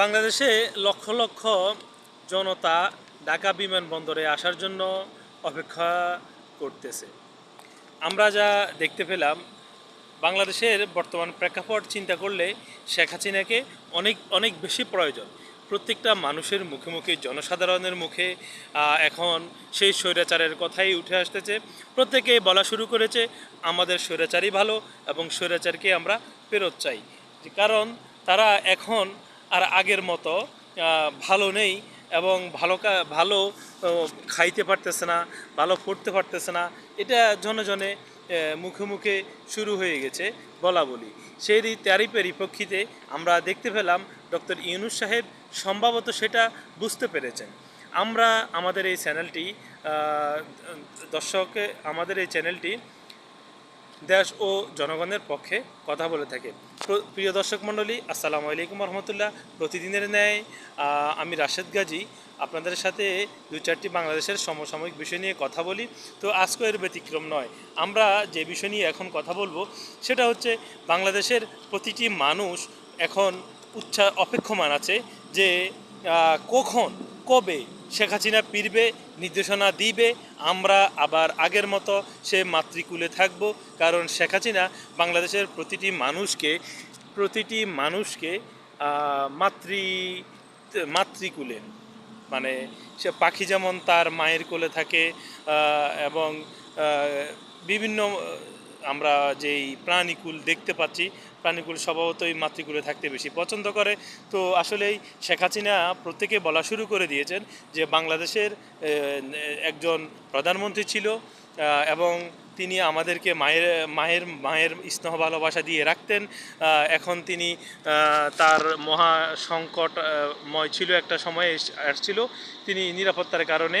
বাংলাদেশে লক্ষ লক্ষ জনতা ঢাকা বিমানবন্দরে আসার জন্য অপেক্ষা করতেছে। আমরা যা দেখতে পেলাম, বাংলাদেশের বর্তমান প্রেক্ষাপট চিন্তা করলে শেখ হাসিনাকে অনেক অনেক বেশি প্রয়োজন। প্রত্যেকটা মানুষের মুখে মুখে, জনসাধারণের মুখে এখন সেই স্বৈরাচারের কথাই উঠে আসতেছে। প্রত্যেকে বলা শুরু করেছে, আমাদের স্বৈরাচারই ভালো এবং স্বৈরাচারকে আমরা ফেরত চাই। কারণ তারা এখন আর আগের মতো ভালো নেই এবং ভালো ভালো খাইতে পারতেছে না, ভালো পড়তে পারতেছে না, এটা জনে জনে মুখে মুখে শুরু হয়ে গেছে বলা বলি। সেই তারই পরিপ্রেক্ষিতে আমরা দেখতে পেলাম ডক্টর ইউনুস সাহেব সম্ভবত সেটা বুঝতে পেরেছেন। আমরা আমাদের এই চ্যানেলটি দর্শকে, আমাদের এই চ্যানেলটি দেশ ও জনগণের পক্ষে কথা বলে থাকে। প্র- প্রিয় দর্শক মণ্ডলী, আসসালামু আলাইকুম রহমতুল্লাহ প্রতিদিনের ন্যায় আমি রাশেদ গাজী। আপনাদের সাথে দু চারটি বাংলাদেশের সমসাময়িক বিষয় নিয়ে কথা বলি। তো আজকে এর ব্যতিক্রম নয়। আমরা যে বিষয় নিয়ে এখন কথা বলব, সেটা হচ্ছে বাংলাদেশের প্রতিটি মানুষ এখন উচ্চা অপেক্ষমান আছে যে কখন, কবে শেখ হাসিনা ফিরবে নির্দেশনা দিবে, আমরা আবার আগের মতো সে মাতৃকুলে থাকব। কারণ শেখ হাসিনা বাংলাদেশের প্রতিটি মানুষকে প্রতিটি মানুষকে মাতৃ, মাতৃকুলে মানে সে পাখি যেমন তার মায়ের কোলে থাকে এবং বিভিন্ন আমরা যেই প্রাণীকুল দেখতে পাচ্ছি, প্রাণীকুল স্বভাবতই মাতৃকুলে থাকতে বেশি পছন্দ করে। তো আসলেই শেখ হাসিনা প্রত্যেকে বলা শুরু করে দিয়েছেন যে বাংলাদেশের একজন প্রধানমন্ত্রী ছিল এবং তিনি আমাদেরকে মায়ের মায়ের মায়ের স্নেহ ভালোবাসা দিয়ে রাখতেন। এখন তিনি তার মহা সংকটময় ছিল একটা সময় আসছিল। তিনি নিরাপত্তার কারণে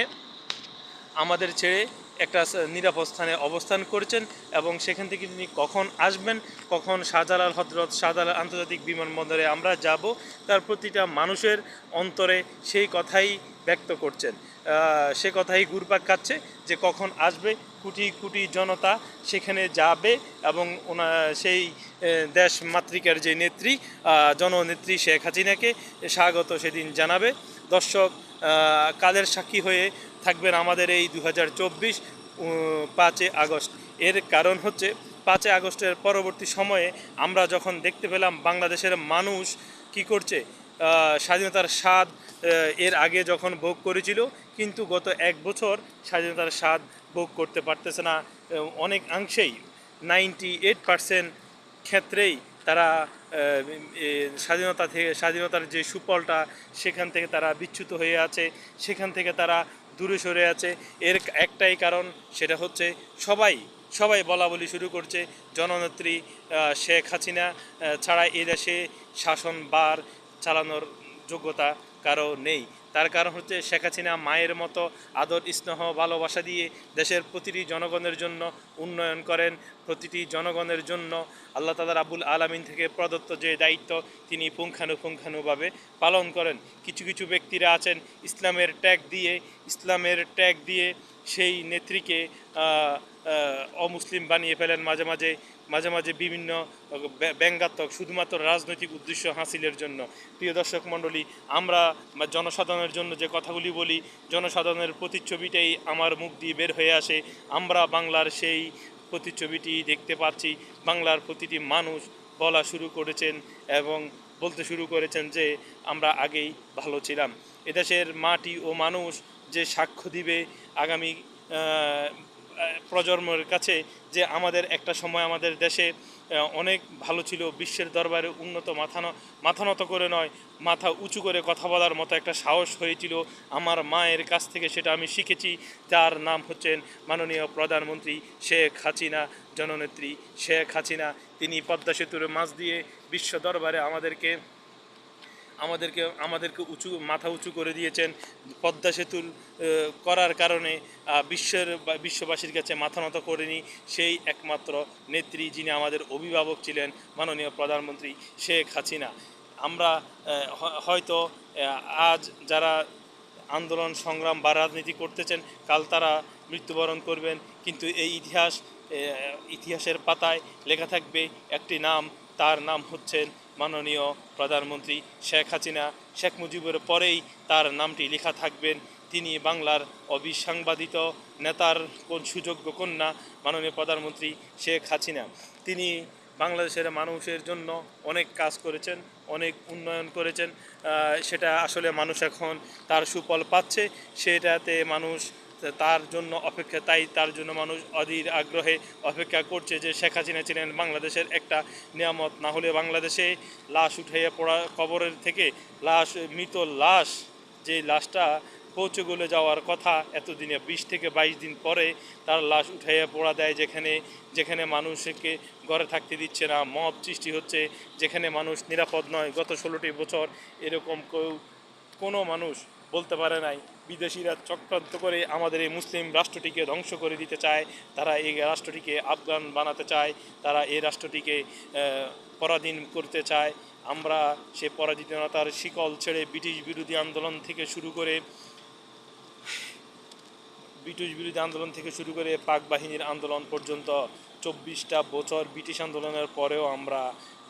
আমাদের ছেড়ে একটা নিরাপদ স্থানে অবস্থান করেছেন এবং সেখান থেকে তিনি কখন আসবেন, কখন শাহজালাল হজরত শাহজালাল আন্তর্জাতিক বিমানবন্দরে আমরা যাব, তার প্রতিটা মানুষের অন্তরে সেই কথাই ব্যক্ত করছেন। সে কথাই ঘুরপাক খাচ্ছে যে কখন আসবে, কোটি কোটি জনতা সেখানে যাবে এবং ওনা, সেই দেশ মাতৃকার যে নেত্রী জননেত্রী শেখ হাসিনাকে স্বাগত সেদিন জানাবে। দর্শক কালের সাক্ষী হয়ে থাকবেন আমাদের এই দু হাজার চব্বিশ পাঁচই আগস্ট। এর কারণ হচ্ছে পাঁচই আগস্টের পরবর্তী সময়ে আমরা যখন দেখতে পেলাম বাংলাদেশের মানুষ কি করছে স্বাধীনতার স্বাদ এর আগে যখন ভোগ করেছিল, কিন্তু গত এক বছর স্বাধীনতার স্বাদ ভোগ করতে পারতেছে না। অনেক অংশেই নাইনটি এইট পার্সেন্ট ক্ষেত্রেই তারা স্বাধীনতা থেকে, স্বাধীনতার যে সুফলটা সেখান থেকে তারা বিচ্যুত হয়ে আছে, সেখান থেকে তারা দূরে সরে আছে। এর একটাই কারণ সেটা হচ্ছে সবাই সবাই বলা বলি শুরু করছে জননেত্রী শেখ হাসিনা ছাড়া এ দেশে শাসনবার চালানোর যোগ্যতা কারও নেই। তার কারণ হচ্ছে শেখ হাসিনা মায়ের মতো আদর, স্নেহ, ভালোবাসা দিয়ে দেশের প্রতিটি জনগণের জন্য উন্নয়ন করেন, প্রতিটি জনগণের জন্য আল্লাহ তালা রাবুল আলমিন থেকে প্রদত্ত যে দায়িত্ব তিনি পুঙ্খানুপুঙ্খানুভাবে পালন করেন। কিছু কিছু ব্যক্তিরা আছেন ইসলামের ট্যাগ দিয়ে, ইসলামের ট্যাগ দিয়ে সেই নেত্রীকে অমুসলিম বানিয়ে ফেলেন মাঝে মাঝে। মাঝে মাঝে বিভিন্ন ব্যঙ্গাত্মক শুধুমাত্র রাজনৈতিক উদ্দেশ্য হাসিলের জন্য। প্রিয় দর্শক মণ্ডলী, আমরা জনসাধারণের জন্য যে কথাগুলি বলি, জনসাধারণের প্রতিচ্ছবিটাই আমার মুখ দিয়ে বের হয়ে আসে। আমরা বাংলার সেই প্রতিচ্ছবিটি দেখতে পাচ্ছি। বাংলার প্রতিটি মানুষ বলা শুরু করেছেন এবং বলতে শুরু করেছেন যে, আমরা আগেই ভালো ছিলাম। এদেশের মাটি ও মানুষ যে সাক্ষ্য দিবে আগামী প্রজন্মের কাছে যে আমাদের একটা সময় আমাদের দেশে অনেক ভালো ছিল, বিশ্বের দরবারে উন্নত, মাথা মাথা নত করে নয়, মাথা উঁচু করে কথা বলার মতো একটা সাহস হয়েছিল। আমার মায়ের কাছ থেকে সেটা আমি শিখেছি। তার নাম হচ্ছেন মাননীয় প্রধানমন্ত্রী শেখ হাসিনা জননেত্রী। শেখ হাসিনা, তিনি পদ্মা সেতুর মাছ দিয়ে বিশ্ব দরবারে আমাদেরকে আমাদেরকে আমাদেরকে উঁচু, মাথা উঁচু করে দিয়েছেন। পদ্মা সেতুর করার কারণে বিশ্বের বিশ্ববাসীর কাছে মাথা নত করেনি সেই একমাত্র নেত্রী যিনি আমাদের অভিভাবক ছিলেন মাননীয় প্রধানমন্ত্রী শেখ হাসিনা। আমরা হয়তো আজ যারা আন্দোলন, সংগ্রাম বা রাজনীতি করতেছেন, কাল তারা মৃত্যুবরণ করবেন। কিন্তু এই ইতিহাস ইতিহাসের পাতায় লেখা থাকবে একটি নাম তার নাম হচ্ছেন মাননীয় প্রধানমন্ত্রী শেখ হাসিনা। শেখ মুজিবের পরেই তার নামটি লেখা থাকবেন। তিনি বাংলার অবিসাংবাদিত নেতার কোন সুযোগ্য কন্যা মাননীয় প্রধানমন্ত্রী শেখ হাসিনা। তিনি বাংলাদেশের মানুষের জন্য অনেক কাজ করেছেন, অনেক উন্নয়ন করেছেন। সেটা আসলে মানুষ এখন তার সুফল পাচ্ছে। সেটাতে মানুষ তার জন্য অপেক্ষা, তাই তার জন্য মানুষ অধীর আগ্রহে অপেক্ষা করছে যে শেখ হাসিনা ছিলেন বাংলাদেশের একটা নিয়ামত। না হলে বাংলাদেশে লাশ উঠাইয়া পড়া কবরের থেকে লাশ, মৃত লাশ, যে লাশটা পৌঁছে গলে যাওয়ার কথা, এতদিনে বিশ থেকে বাইশ দিন পরে তার লাশ উঠাইয়া পড়া দেয় যেখানে যেখানে মানুষকে ঘরে থাকতে দিচ্ছে না। মব সৃষ্টি হচ্ছে যেখানে মানুষ নিরাপদ নয়। গত ষোলোটি বছর এরকম কেউ, কোনো মানুষ বলতে পারে নাই। বিদেশিরা চক্রান্ত করে আমাদের এই মুসলিম রাষ্ট্রটিকে ধ্বংস করে দিতে চায়, তারা এই রাষ্ট্রটিকে আফগান বানাতে চায়, তারা এই রাষ্ট্রটিকে পরাধীন করতে চায়। আমরা সে পরাধীনতার শিকল ছেড়ে ব্রিটিশ বিরোধী আন্দোলন থেকে শুরু করে, ব্রিটিশ বিরোধী আন্দোলন থেকে শুরু করে পাক বাহিনীর আন্দোলন পর্যন্ত চব্বিশটা বছর ব্রিটিশ আন্দোলনের পরেও আমরা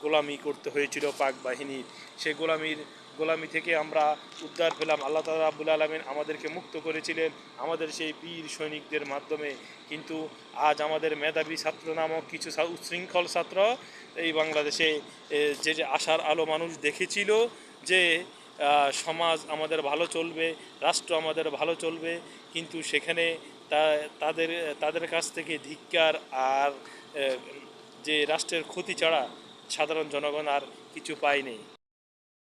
গোলামি করতে হয়েছিল পাক বাহিনীর। সে গোলামির গোলামি থেকে আমরা উদ্ধার পেলাম। আল্লাহ তালা আবুল আলমিন আমাদেরকে মুক্ত করেছিলেন আমাদের সেই বীর সৈনিকদের মাধ্যমে। কিন্তু আজ আমাদের মেধাবী ছাত্র নামক কিছু উচ্ছৃঙ্খল ছাত্র এই বাংলাদেশে যে যে আশার আলো মানুষ দেখেছিল যে সমাজ আমাদের ভালো চলবে, রাষ্ট্র আমাদের ভালো চলবে, কিন্তু সেখানে তাদের তাদের কাছ থেকে ধিক্কার আর যে রাষ্ট্রের ক্ষতি ছাড়া সাধারণ জনগণ আর কিছু পায়নি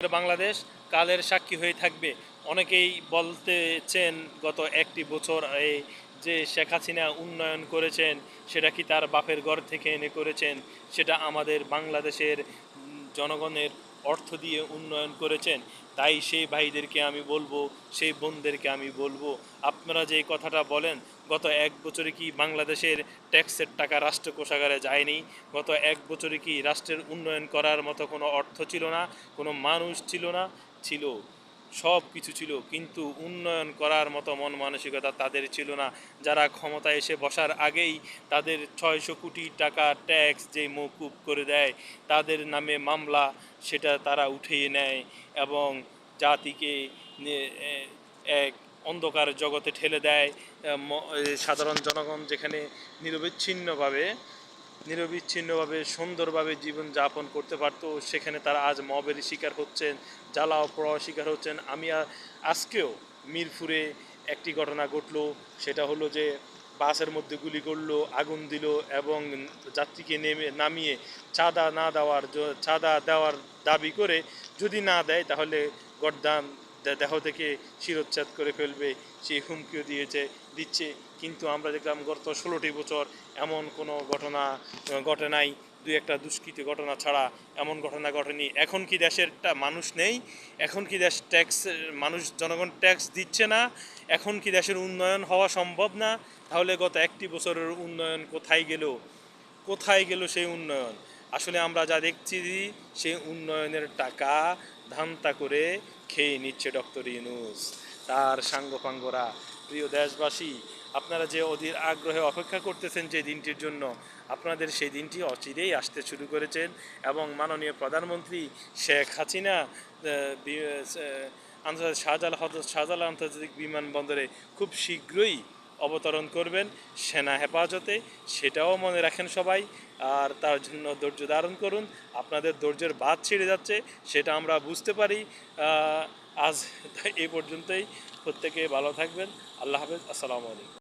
বাংলাদেশ কালের সাক্ষী হয়ে থাকবে। অনেকেই বলতেছেন, গত একটি বছর এই যে শেখ হাসিনা উন্নয়ন করেছেন, সেটা কি তার বাপের ঘর থেকে এনে করেছেন? সেটা আমাদের বাংলাদেশের জনগণের অর্থ দিয়ে উন্নয়ন করেছেন। তাই সেই ভাইদেরকে আমি বলব, সেই বোনদেরকে আমি বলব, আপনারা যে কথাটা বলেন গত এক বছরে কি বাংলাদেশের ট্যাক্সের টাকা রাষ্ট্র কোষাগারে যায়নি? গত এক বছরে কি রাষ্ট্রের উন্নয়ন করার মতো কোনো অর্থ ছিল না? কোনো মানুষ ছিল না? ছিল। সব কিছু ছিল, কিন্তু উন্নয়ন করার মতো মন মানসিকতা তাদের ছিল না। যারা ক্ষমতায় এসে বসার আগেই তাদের ছয়শো কোটি টাকা ট্যাক্স যে মৌকুব করে দেয়, তাদের নামে মামলা সেটা তারা উঠিয়ে নেয় এবং জাতিকে এক অন্ধকার জগতে ঠেলে দেয় সাধারণ জনগণ যেখানে নিরবিচ্ছিন্নভাবে নিরবিচ্ছিন্নভাবে, সুন্দরভাবে জীবন যাপন করতে পারতো, সেখানে তারা আজ মবের শিকার হচ্ছেন জ্বালা পড়ার শিকার হচ্ছেন। আমি আজকেও মিরপুরে একটি ঘটনা ঘটলো, সেটা হলো যে বাসের মধ্যে গুলি করল, আগুন দিল এবং যাত্রীকে নেমে, নামিয়ে চাঁদা না দেওয়ার চাঁদা দেওয়ার দাবি করে যদি না দেয় তাহলে দে- দেহ থেকে শিরোচ্ছেদ করে ফেলবে, সে হুমকিও দিয়েছে, দিচ্ছে। কিন্তু আমরা দেখলাম গত ষোলোটি বছর এমন কোনো ঘটনা ঘটে নাই। দুই একটা দুষ্কৃতি ঘটনা ছাড়া এমন ঘটনা ঘটেনি। এখন কি দেশের টা- মানুষ নেই? এখন কি দেশ ট্যাক্স মানুষ, জনগণ ট্যাক্স দিচ্ছে না? এখন কি দেশের উন্নয়ন হওয়া সম্ভব না? তাহলে গত একটি বছরের উন্নয়ন কোথায় গেল? কোথায় গেল সেই উন্নয়ন? আসলে আমরা যা দেখছি, সেই উন্নয়নের টাকা ধান্তা করে খেয়ে নিচ্ছে ডক্টর ইউনুস, তার সাঙ্গপাঙ্গরা। প্রিয় দেশবাসী, আপনারা যে অধীর আগ্রহে অপেক্ষা করতেছেন যে দিনটির জন্য, আপনাদের সেই দিনটি অচিরেই আসতে শুরু করেছেন এবং মাননীয় প্রধানমন্ত্রী শেখ হাসিনা আন্তর্জাতিক শাহজালাল শাহজালাল আন্তর্জাতিক বিমানবন্দরে খুব শীঘ্রই অবতরণ করবেন সেনা হেফাজতে, সেটাও মনে রাখেন সবাই। আর তার জন্য ধৈর্য ধারণ করুন। আপনাদের ধৈর্যের বাদ ছিঁড়ে যাচ্ছে, সেটা আমরা বুঝতে পারি। আজ এ পর্যন্তই। প্রত্যেকে ভালো থাকবেন। আল্লাহ হাফেজ। আসসালামু আলাইকুম।